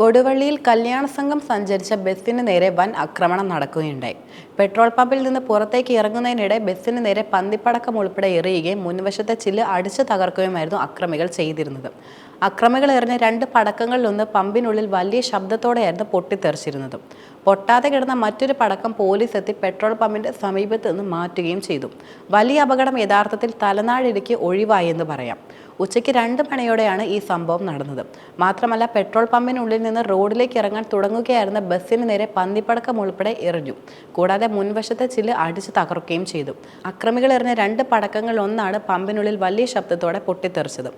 കൊടുവള്ളിയിൽ കല്യാണ സംഘം സഞ്ചരിച്ച ബസ്സിന് നേരെ വൻ ആക്രമണം നടക്കുകയുണ്ടായി. പെട്രോൾ പമ്പിൽ നിന്ന് പുറത്തേക്ക് ഇറങ്ങുന്നതിനിടെ ബസ്സിന് നേരെ പന്തിപ്പടക്കം ഉൾപ്പെടെ എറിയുകയും മുൻവശത്തെ ചില്ല് അടിച്ചു തകർക്കുകയുമായിരുന്നു അക്രമികൾ ചെയ്തിരുന്നത്. അക്രമികൾ എറിഞ്ഞ രണ്ട് പടക്കങ്ങളിലൊന്ന് പമ്പിനുള്ളിൽ വലിയ ശബ്ദത്തോടെയായിരുന്നു പൊട്ടിത്തെറിച്ചിരുന്നത്. പൊട്ടാതെ കിടന്ന മറ്റൊരു പടക്കം പോലീസ് എത്തി പെട്രോൾ പമ്പിന്റെ സമീപത്ത് നിന്ന് മാറ്റുകയും ചെയ്തു. വലിയ അപകടം യഥാർത്ഥത്തിൽ തലനാടിടുക്കി ഒഴിവായി എന്ന് പറയാം. ഉച്ചയ്ക്ക് രണ്ട് മണിയോടെയാണ് ഈ സംഭവം നടന്നത്. മാത്രമല്ല പെട്രോൾ പമ്പിനുള്ളിൽ നിന്ന് റോഡിലേക്ക് ഇറങ്ങാൻ തുടങ്ങുകയായിരുന്ന ബസ്സിന് നേരെ പന്നിപ്പടക്കം ഉൾപ്പെടെ എറിഞ്ഞു. കൂടാതെ മുൻവശത്തെ ചില്ല് അടിച്ചു തകർക്കുകയും ചെയ്തു. അക്രമികൾ എറിഞ്ഞ രണ്ട് പടക്കങ്ങൾ ഒന്നാണ് പമ്പിനുള്ളിൽ വലിയ ശബ്ദത്തോടെ പൊട്ടിത്തെറിച്ചത്.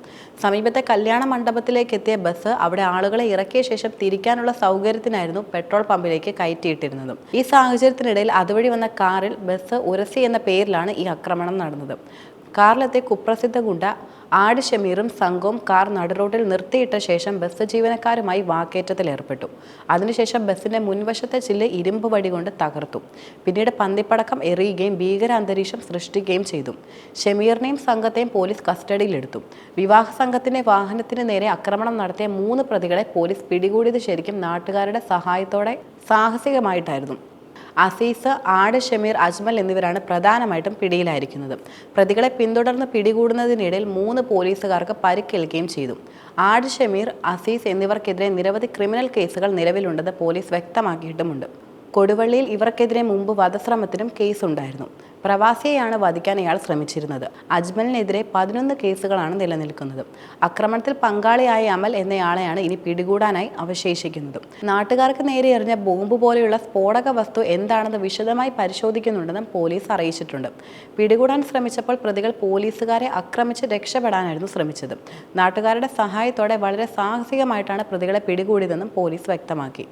സമീപത്തെ കല്യാണ മണ്ഡപത്തിലേക്ക് എത്തിയ ബസ് അവിടെ ആളുകളെ ഇറക്കിയ ശേഷം തിരിക്കാനുള്ള സൗകര്യത്തിനായിരുന്നു പെട്രോൾ പമ്പിലേക്ക് കയറ്റിയിട്ടിരുന്നത്. ഈ സാഹചര്യത്തിനിടയിൽ അതുവഴി വന്ന കാറിൽ ബസ് ഉരസി എന്ന പേരിലാണ് ഈ ആക്രമണം നടന്നത്. കാറിലെത്തിയ കുപ്രസിദ്ധ ഗുണ്ട ആട് ഷമീറും സംഘവും കാർ നടുറോഡിൽ നിർത്തിയിട്ട ശേഷം ബസ് ജീവനക്കാരുമായി വാക്കേറ്റത്തിൽ ഏർപ്പെട്ടു അതിനുശേഷം ബസ്സിന്റെ മുൻവശത്തെ ചില്ല് ഇരുമ്പ് വടി കൊണ്ട് തകർത്തു. പിന്നീട് പന്തിപ്പടക്കം എറിയുകയും ഭീകര അന്തരീക്ഷം സൃഷ്ടിക്കുകയും ചെയ്തു. ഷമീറിനെയും സംഘത്തെയും പോലീസ് കസ്റ്റഡിയിലെടുത്തു. വിവാഹ സംഘത്തിന്റെ വാഹനത്തിന് നേരെ ആക്രമണം നടത്തിയ മൂന്ന് പ്രതികളെ പോലീസ് പിടികൂടിയത് ശരിക്കും നാട്ടുകാരുടെ സഹായത്തോടെ സാഹസികമായിട്ടായിരുന്നു. അസീസ് ആട് ഷമീർ അജ്മൽ എന്നിവരാണ് പ്രധാനമായിട്ടും പിടിയിലായിരിക്കുന്നത്. പ്രതികളെ പിന്തുടർന്ന് പിടികൂടുന്നതിനിടയിൽ മൂന്ന് പോലീസുകാർക്ക് പരിക്കേൽക്കുകയും ചെയ്തു. ആട് ഷമീർ അസീസ് എന്നിവർക്കെതിരെ നിരവധി ക്രിമിനൽ കേസുകൾ നിലവിലുണ്ടെന്ന് പോലീസ് വ്യക്തമാക്കിയിട്ടുമുണ്ട്. കൊടുവള്ളിയിൽ ഇവർക്കെതിരെ മുമ്പ് വധശ്രമത്തിനും കേസുണ്ടായിരുന്നു. പ്രവാസിയെയാണ് വധിക്കാൻ ഇയാൾ ശ്രമിച്ചിരുന്നത്. അജ്മലിനെതിരെ പതിനൊന്ന് കേസുകളാണ് നിലനിൽക്കുന്നത്. ആക്രമണത്തിൽ പങ്കാളിയായ അമൽ എന്നയാളെയാണ് ഇനി പിടികൂടാനായി അവശേഷിക്കുന്നത്. നാട്ടുകാർക്ക് നേരെ എറിഞ്ഞ ബോംബ് പോലെയുള്ള സ്ഫോടക വസ്തു എന്താണെന്ന് വിശദമായി പരിശോധിക്കുന്നുണ്ടെന്നും പോലീസ് അറിയിച്ചിട്ടുണ്ട്. പിടികൂടാൻ ശ്രമിച്ചപ്പോൾ പ്രതികൾ പോലീസുകാരെ ആക്രമിച്ച് രക്ഷപ്പെടാനായിരുന്നു ശ്രമിച്ചത്. നാട്ടുകാരുടെ സഹായത്തോടെ വളരെ സാഹസികമായിട്ടാണ് പ്രതികളെ പിടികൂടിയതെന്നും പോലീസ് വ്യക്തമാക്കി.